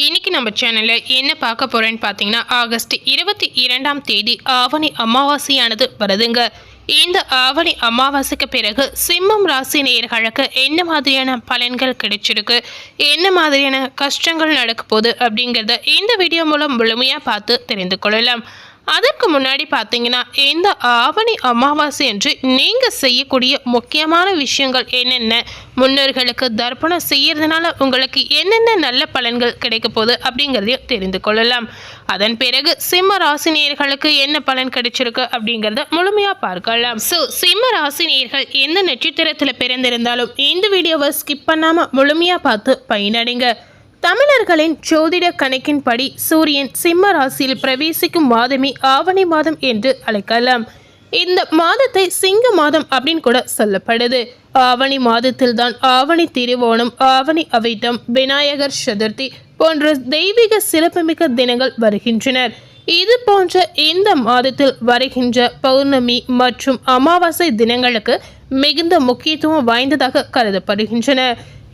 இன்னைக்கு நம்ம சேனலில் என்ன பார்க்க போகிறேன்னு பார்த்தீங்கன்னா ஆகஸ்ட் இருபத்தி இரண்டாம் தேதி ஆவணி அமாவாசையானது வருதுங்க. இந்த ஆவணி அமாவாசைக்கு பிறகு சிம்மம் ராசி நேர்களுக்கு என்ன மாதிரியான பலன்கள் கிடைச்சிருக்கு? என்ன மாதிரியான கஷ்டங்கள் நடக்க போகுது அப்படிங்கிறத இந்த வீடியோ மூலம் முழுமையாக பார்த்து தெரிந்து கொள்ளலாம். அதற்கு முன்னாடி பார்த்தீங்கன்னா இந்த ஆவணி அமாவாசை என்று நீங்கள் செய்யக்கூடிய முக்கியமான விஷயங்கள் என்னென்ன? முன்னோர்களுக்கு தர்ப்பணம் செய்யறதுனால உங்களுக்கு என்னென்ன நல்ல பலன்கள் கிடைக்க போகுது அப்படிங்கிறதையும் தெரிந்து கொள்ளலாம். அதன் பிறகு சிம்ம ராசினியர்களுக்கு என்ன பலன் கிடைச்சிருக்கு அப்படிங்கிறத முழுமையாக பார்க்கலாம். ஸோ சிம்ம ராசினியர்கள் எந்த நட்சத்திரத்தில் பிறந்திருந்தாலும் இந்த வீடியோவை ஸ்கிப் பண்ணாமல் முழுமையாக பார்த்து பயனடைங்க. தமிழர்களின் ஜோதிட கணக்கின்படி சூரியன் சிம்ம ராசியில் பிரவேசிக்கும் மாதமே ஆவணி மாதம் என்று அழைக்கலாம். இந்த மாதத்தை சிங்க மாதம் அப்படின்னு கூட சொல்லப்படுது. ஆவணி மாதத்தில் தான் ஆவணி திருவோணம் ஆவணி அவைட்டம் விநாயகர் சதுர்த்தி போன்ற தெய்வீக சிறப்புமிக்க தினங்கள் வருகின்றனர். இது போன்ற இந்த மாதத்தில் வருகின்ற பௌர்ணமி மற்றும் அமாவாசை தினங்களுக்கு மிகுந்த முக்கியத்துவம் வாய்ந்ததாக கருதப்படுகின்றன.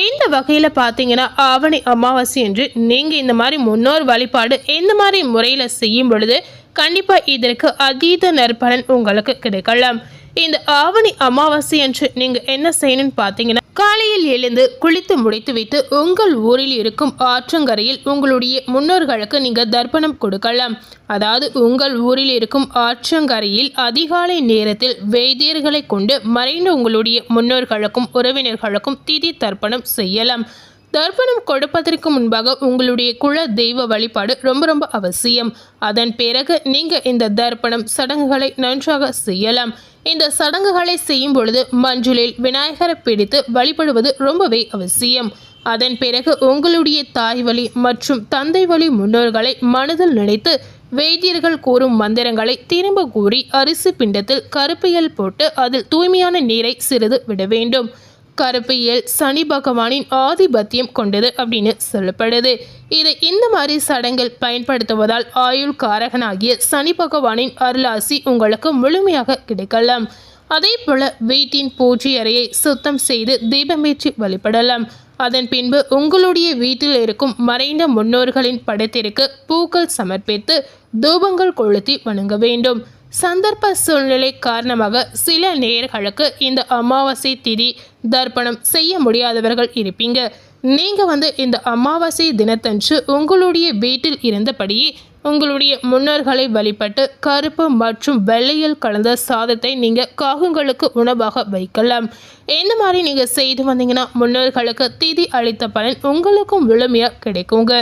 இந்த வகையில் பார்த்தீங்கன்னா ஆவணி அமாவாசை என்று நீங்கள் இந்த மாதிரி முன்னோர் வழிபாடு இந்த மாதிரி முறையில் செய்யும் பொழுது கண்டிப்பாக இதற்கு அதீத நற்பலன் உங்களுக்கு கிடைக்கலாம். இந்த ஆவணி அமாவாசை என்று நீங்கள் என்ன செய்யணும்னு பார்த்தீங்கன்னா காலையில் எழுந்து குளித்து முடித்துவிட்டு உங்கள் ஊரில் இருக்கும் ஆற்றங்கரையில் உங்களுடைய முன்னோர்களுக்கு நீங்கள் தர்ப்பணம் கொடுக்கலாம். அதாவது உங்கள் ஊரில் இருக்கும் ஆற்றங்கரையில் அதிகாலை நேரத்தில் வைத்தியர்களை கொண்டு மறைந்த உங்களுடைய முன்னோர்களுக்கும் உறவினர்களுக்கும் திதி தர்ப்பணம் செய்யலாம். தர்ப்பணம் கொடுப்பதற்கு முன்பாக உங்களுடைய குல தெய்வ வழிபாடு ரொம்ப ரொம்ப அவசியம். அதன் பிறகு நீங்கள் இந்த தர்ப்பணம் சடங்குகளை நன்றாக செய்யலாம். இந்த சடங்குகளை செய்யும் பொழுது மஞ்சளில் விநாயகரை பிடித்து வழிபடுவது ரொம்பவே அவசியம். அதன் பிறகு உங்களுடைய தாய் வழி மற்றும் தந்தை வழி முன்னோர்களை மனதில் நினைத்து வைத்தியர்கள் கூறும் மந்திரங்களை திரும்ப கூறி அரிசி பிண்டத்தில் கருப்பியல் போட்டு அதில் தூய்மையான நீரை சிறிது விட வேண்டும். கருப்பியல் சனி பகவானின் ஆதிபத்தியம் கொண்டது அப்படின்னு சொல்லப்படுது. இதை இந்த மாதிரி சடங்கில் பயன்படுத்துவதால் ஆயுள் காரகனாகிய சனி பகவானின் அருளாசி உங்களுக்கு முழுமையாக கிடைக்கலாம். அதே போல வீட்டின் பூஜை அறையை சுத்தம் செய்து தீபமேற்றி வழிபடலாம். அதன் பின்பு உங்களுடைய வீட்டில் இருக்கும் மறைந்த முன்னோர்களின் படத்திற்கு பூக்கள் சமர்ப்பித்து தூபங்கள் கொளுத்தி வணங்க வேண்டும். சந்தர்ப்ப சூழ்நிலை காரணமாக சில நேர்களுக்கு இந்த அமாவாசை திதி தர்ப்பணம் செய்ய முடியாதவர்கள் இருப்பீங்க. நீங்கள் வந்து இந்த அமாவாசை தினத்தன்று உங்களுடைய வீட்டில் இருந்தபடியே உங்களுடைய முன்னோர்களை வழிபட்டு கருப்பு மற்றும் வெள்ளையில் கலந்த சாதத்தை நீங்கள் காகங்களுக்கு உணவாக வைக்கலாம். இந்த மாதிரி நீங்கள் செய்து வந்தீங்கன்னா முன்னோர்களுக்கு திதி அளித்த பலன் உங்களுக்கும் முழுமையாக கிடைக்குங்க.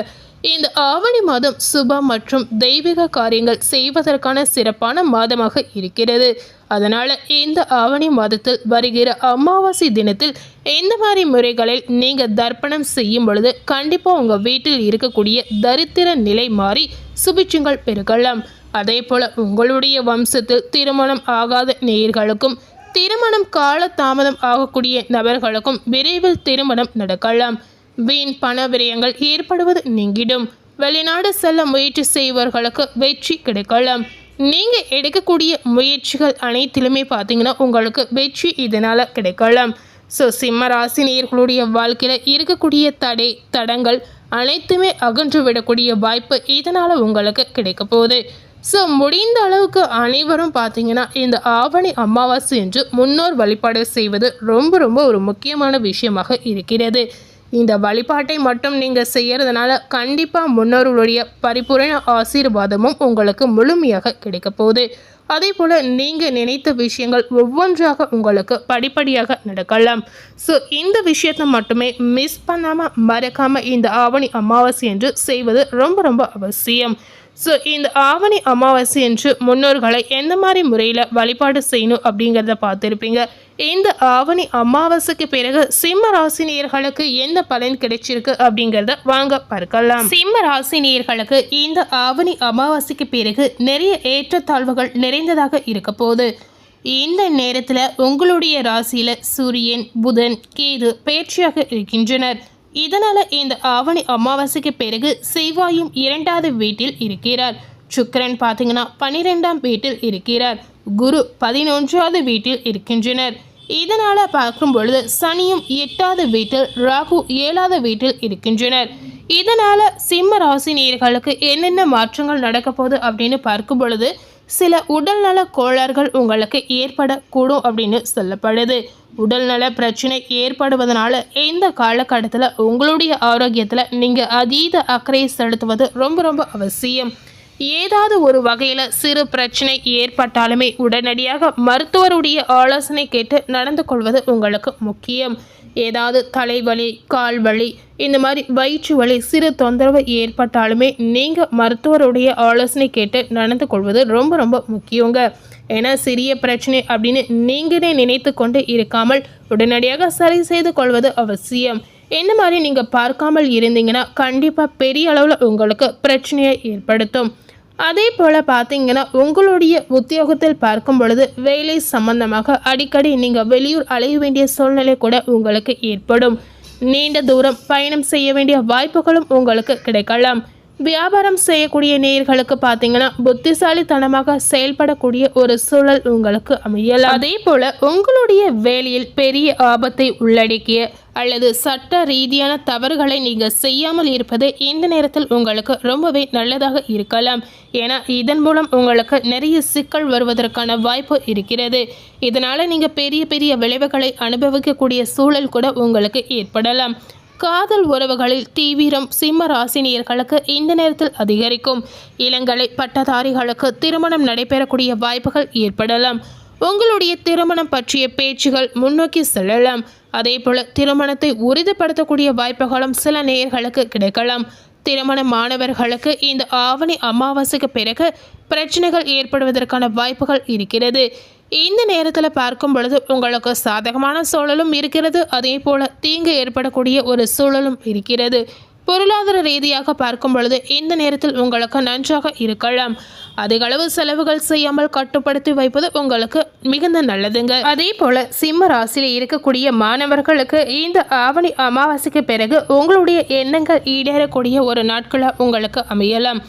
இந்த ஆவணி மாதம் சுப மற்றும் தெய்வீக காரியங்கள் செய்வதற்கான சிறப்பான மாதமாக இருக்கிறது. அதனால் இந்த ஆவணி மாதத்தில் வருகிற அமாவாசை தினத்தில் இந்த மாதிரி முறைகளில் நீங்கள் தர்ப்பணம் செய்யும் பொழுது கண்டிப்பாக உங்கள் வீட்டில் இருக்கக்கூடிய தரித்திர நிலை மாறி சுபிட்சங்கள் பெருகலாம். அதே போல் உங்களுடைய வம்சத்தில் திருமணம் ஆகாத நேர்களுக்கும் திருமணம் கால தாமதம் ஆகக்கூடிய நபர்களுக்கும் விரைவில் திருமணம் நடக்கலாம். வீண் பண விரயங்கள் ஏற்படுவது நீங்கிடும். வெளிநாடு செல்ல முயற்சி செய்வர்களுக்கு வெற்றி கிடைக்கலாம். நீங்கள் எடுக்கக்கூடிய முயற்சிகள் அனைத்திலுமே பார்த்தீங்கன்னா உங்களுக்கு வெற்றி இதனால் கிடைக்கலாம். ஸோ சிம்ம ராசினியர்களுடைய வாழ்க்கையில் இருக்கக்கூடிய தடை தடங்கள் அனைத்துமே அகன்று விடக்கூடிய வாய்ப்பு இதனால் உங்களுக்கு கிடைக்க போகுது. ஸோ முடிந்த அளவுக்கு அனைவரும் பார்த்தீங்கன்னா இந்த ஆவணி அமாவாசை என்று முன்னோர் வழிபாடு செய்வது ரொம்ப ரொம்ப ஒரு முக்கியமான விஷயமாக இருக்கிறது. இந்த வழிபாட்டை மட்டும் நீங்கள் செய்கிறதுனால கண்டிப்பாக முன்னோர்களுடைய பரிபூரண ஆசீர்வாதமும் உங்களுக்கு முழுமையாக கிடைக்க போகுது. அதே போல் நீங்கள் நினைத்த விஷயங்கள் ஒவ்வொன்றாக உங்களுக்கு படிப்படியாக நடக்கலாம். ஸோ இந்த விஷயத்தை மட்டுமே மிஸ் பண்ணாமல் மறக்காமல் இந்த ஆவணி அமாவாசை என்று செய்வது ரொம்ப ரொம்ப அவசியம். ஸோ இந்த ஆவணி அமாவாசை என்று முன்னோர்களை எந்த மாதிரி முறையில் வழிபாடு செய்யணும் அப்படிங்கிறத பார்த்துருப்பீங்க. இந்த ஆவணி அமாவாசைக்கு பிறகு சிம்ம ராசினியர்களுக்கு என்ன பலன் கிடைச்சிருக்கு அப்படிங்கிறத வாங்க பார்க்கலாம். சிம்ம ராசினியர்களுக்கு இந்த ஆவணி அமாவாசைக்கு பிறகு நிறைய ஏற்றத்தாழ்வுகள் நிறைந்ததாக இருக்க போகுது. இந்த நேரத்தில் உங்களுடைய ராசியில் சூரியன் புதன் கேது பயிற்சியாக இருக்கின்றனர். இதனால் இந்த ஆவணி அமாவாசைக்கு பிறகு செவ்வாயும் இரண்டாவது வீட்டில் இருக்கிறார். சுக்கரன் பார்த்தீங்கன்னா பன்னிரெண்டாம் வீட்டில் இருக்கிறார். குரு பதினொன்றாவது வீட்டில் இருக்கின்றனர். இதனால் பார்க்கும் பொழுது சனியும் எட்டாவது வீட்டில் ராகு ஏழாவது வீட்டில் இருக்கின்றனர். இதனால் சிம்ம ராசினியர்களுக்கு என்னென்ன மாற்றங்கள் நடக்க போகுது அப்படின்னு பார்க்கும் பொழுது சில உடல்நல கோளாறுகள் உங்களுக்கு ஏற்படக்கூடும் அப்படின்னு சொல்லப்படுது. உடல்நல பிரச்சனை ஏற்படுவதனால இந்த காலகட்டத்தில் உங்களுடைய ஆரோக்கியத்தில் நீங்கள் அதீத அக்கறை செலுத்துவது ரொம்ப ரொம்ப அவசியம். ஏதாவது ஒரு வகையில் சிறு பிரச்சனை ஏற்பட்டாலுமே உடனடியாக மருத்துவருடைய ஆலோசனை கேட்டு நடந்து கொள்வது உங்களுக்கு முக்கியம். ஏதாவது தலைவலி கால் வலி இந்த மாதிரி வயிற்று வலி சிறு தொந்தரவு ஏற்பட்டாலுமே நீங்கள் மருத்துவருடைய ஆலோசனை கேட்டு நடந்து கொள்வது ரொம்ப ரொம்ப முக்கியங்க. ஏன்னா சிறிய பிரச்சனை அப்படின்னு நீங்களே நினைத்து கொண்டு இருக்காமல் உடனடியாக சரி செய்து கொள்வது அவசியம். இந்த மாதிரி நீங்கள் பார்க்காமல் இருந்தீங்கன்னா கண்டிப்பாக பெரிய அளவில் உங்களுக்கு பிரச்சனையை ஏற்படுத்தும். அதே போல் பார்த்தீங்கன்னா உங்களுடைய உத்தியோகத்தில் பார்க்கும் பொழுது வேலை சம்பந்தமாக அடிக்கடி நீங்கள் வெளியூர் அலைய வேண்டிய சூழ்நிலை கூட உங்களுக்கு ஏற்படும். நீண்ட தூரம் பயணம் செய்ய வேண்டிய வாய்ப்புகளும் உங்களுக்கு கிடைக்கலாம். வியாபாரம் செய்யக்கூடிய நேயர்களுக்கு பார்த்தீங்கன்னா புத்திசாலித்தனமாக செயல்படக்கூடிய ஒரு சூழல் உங்களுக்கு அமையலாம். அதே போல உங்களுடைய வேலையில் பெரிய ஆபத்தை உள்ளடக்கிய அல்லது சட்ட ரீதியான தவறுகளை நீங்கள் செய்யாமல் இருப்பது இந்த நேரத்தில் உங்களுக்கு ரொம்பவே நல்லதாக இருக்கலாம். ஏன்னா இதன் மூலம் உங்களுக்கு நிறைய சிக்கல் வருவதற்கான வாய்ப்பு இருக்கிறது. இதனால் நீங்கள் பெரிய பெரிய விளைவுகளை அனுபவிக்கக்கூடிய சூழல் கூட உங்களுக்கு ஏற்படலாம். காதல் உறவுகளில் தீவிரம் சிம்ம ராசினியர்களுக்கு இந்த நேரத்தில் அதிகரிக்கும். இளங்கலை பட்டதாரிகளுக்கு திருமணம் நடைபெறக்கூடிய வாய்ப்புகள் ஏற்படலாம். உங்களுடைய திருமணம் பற்றிய பேச்சுகள் முன்னோக்கி செல்லலாம். அதே போல திருமணத்தை உறுதிப்படுத்தக்கூடிய வாய்ப்புகளும் சில நேயர்களுக்கு கிடைக்கலாம். திருமண மாணவர்களுக்கு இந்த ஆவணி அமாவாசைக்கு பிறகு பிரச்சனைகள் ஏற்படுவதற்கான வாய்ப்புகள் இருக்கிறது. இந்த நேரத்தில் பார்க்கும் பொழுது உங்களுக்கு சாதகமான சூழலும் இருக்கிறது. அதே போல தீங்கு ஏற்படக்கூடிய ஒரு சூழலும் இருக்கிறது. பொருளாதார ரீதியாக பார்க்கும் பொழுது இந்த நேரத்தில் உங்களுக்கு நன்றாக இருக்கலாம். அதிக அளவு செலவுகள் செய்யாமல் கட்டுப்படுத்தி வைப்பது உங்களுக்கு மிகுந்த நல்லதுங்க. அதே போல சிம்ம ராசியில் இருக்கக்கூடிய மாணவர்களுக்கு இந்த ஆவணி அமாவாசைக்கு பிறகு உங்களுடைய எண்ணங்கள் ஈடேறக்கூடிய ஒரு நாட்களாக உங்களுக்கு அமையலாம்.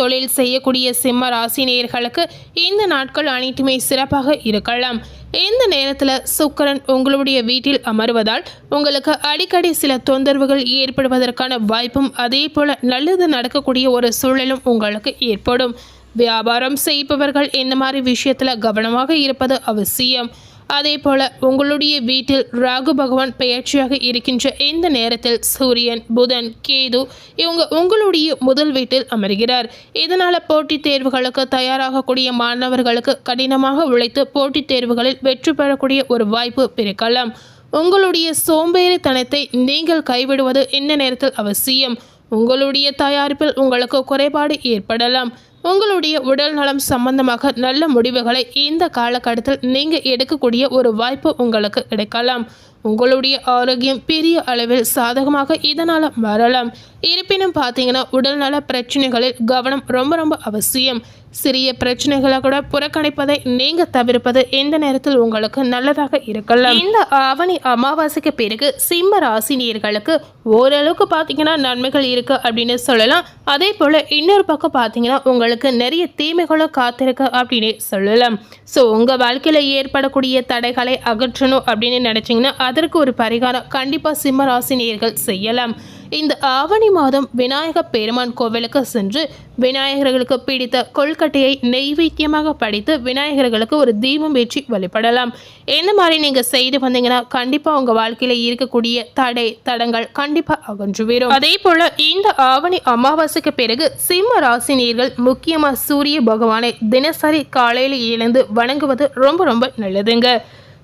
தொழில் செய்யக்கூடிய சிம்ம ராசினியர்களுக்கு இந்த நாட்கள் அனைத்துமே சிறப்பாக இருக்கலாம். இந்த நேரத்தில் சுக்கரன் உங்களுடைய வீட்டில் அமர்வதால் உங்களுக்கு அடிக்கடி சில தொந்தரவுகள் ஏற்படுவதற்கான வாய்ப்பும் அதே போல நல்லது நடக்கக்கூடிய ஒரு சூழலும் உங்களுக்கு ஏற்படும். வியாபாரம் செய்பவர்கள் இந்த மாதிரி விஷயத்தில் கவனமாக இருப்பது அவசியம். அதே போல உங்களுடைய வீட்டில் ராகு பகவான் பெயர்ச்சியாக இருக்கின்ற இந்த நேரத்தில் சூரியன் புதன் கேது இவங்க உங்களுடைய முதல் வீட்டில் அமர்கிறார். இதனால் போட்டித் தேர்வுகளுக்கு தயாராகக்கூடிய மாணவர்களுக்கு கடினமாக உழைத்து போட்டித் தேர்வுகளில் வெற்றி பெறக்கூடிய ஒரு வாய்ப்பு பிறக்கலாம். உங்களுடைய சோம்பேறித்தனத்தை நீங்கள் கைவிடுவது இந்த நேரத்தில் அவசியம். உங்களுடைய தயாரிப்பில் உங்களுக்கு குறைபாடு ஏற்படலாம். உங்களுடைய உடல் நலம் சம்பந்தமாக நல்ல முடிவுகளை இந்த காலகட்டத்தில் நீங்கள் எடுக்கக்கூடிய ஒரு வாய்ப்பு உங்களுக்கு கிடைக்கலாம். உங்களுடைய ஆரோக்கியம் பெரிய அளவில் சாதகமாக இதனால் வரலாம் இருப்பினும் பார்த்தீங்கன்னா உடல்நல பிரச்சனைகளில் கவனம் ரொம்ப ரொம்ப அவசியம். சிறிய பிரச்சனைகளை கூட புறக்கணிப்பதை நீங்க தவிர்ப்பது இந்த நேரத்தில் உங்களுக்கு நல்லதாக இருக்கலாம். இந்த ஆவணி அமாவாசைக்கு பிறகு சிம்ம ராசினியர்களுக்கு ஓரளவுக்கு பார்த்தீங்கன்னா நன்மைகள் இருக்கு அப்படின்னு சொல்லலாம். அதே போல இன்னொரு பக்கம் பார்த்தீங்கன்னா உங்களுக்கு நிறைய தீமைகளும் காத்திருக்கு அப்படின்னு சொல்லலாம். ஸோ உங்கள் வாழ்க்கையில் ஏற்படக்கூடிய தடைகளை அகற்றணும் அப்படின்னு நினச்சிங்கன்னா அதற்கு ஒரு பரிகாரம் கண்டிப்பாக சிம்ம ராசினியர்கள் செய்யலாம். இந்த ஆவணி மாதம் விநாயக பெருமான் கோவிலுக்கு சென்று விநாயகர்களுக்கு பிடித்த கொல்கட்டையை நெய்வேத்தியமாக படித்து விநாயகர்களுக்கு ஒரு தீபம் ஏற்றி வழிபடலாம். என்ன மாதிரி நீங்கள் செய்து வந்தீங்கன்னா கண்டிப்பாக உங்கள் வாழ்க்கையில் இருக்கக்கூடிய தடை தடங்கள் கண்டிப்பாக அகன்றுவிடும் அதே போல் இந்த ஆவணி அமாவாசைக்கு பிறகு சிம்ம ராசினியர்கள் முக்கியமாக சூரிய பகவானை தினசரி காலையில் எழுந்து வணங்குவது ரொம்ப ரொம்ப நல்லதுங்க.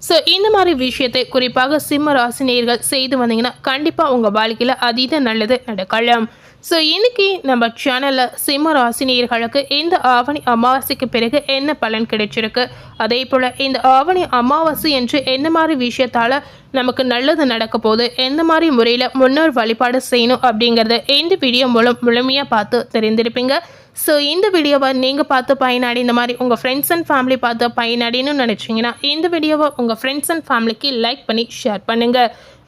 ஸோ இந்த மாதிரி விஷயத்தை குறிப்பாக சிம்ம ராசினியர்கள் செய்து வந்தீங்கன்னா கண்டிப்பாக உங்கள் வாழ்க்கையில் அதீத நல்லது. நடக்கலாம் ஸோ இன்னைக்கு நம்ம சேனலில் சிம்ம ராசினியர்களுக்கு இந்த ஆவணி அமாவாசைக்கு பிறகு என்ன பலன் கிடைச்சிருக்கு? அதே போல் இந்த ஆவணி அமாவாசை என்று என்ன மாதிரி விஷயத்தால் நமக்கு நல்லது நடக்க போகுது? எந்த மாதிரி முறையில் முன்னோர் வழிபாடு செய்யணும் அப்படிங்கிறத இந்த வீடியோ மூலம் முழுமையாக பார்த்து தெரிந்திருப்பீங்க. ஸோ இந்த வீடியோவை நீங்கள் பார்த்து பயனாடி இந்த மாதிரி உங்கள் ஃப்ரெண்ட்ஸ் அண்ட் ஃபேமிலி பார்த்து பயனாடின்னு நினச்சிங்கன்னா இந்த வீடியோவை உங்கள் ஃப்ரெண்ட்ஸ் அண்ட் ஃபேமிலிக்கு லைக் பண்ணி ஷேர் பண்ணுங்கள்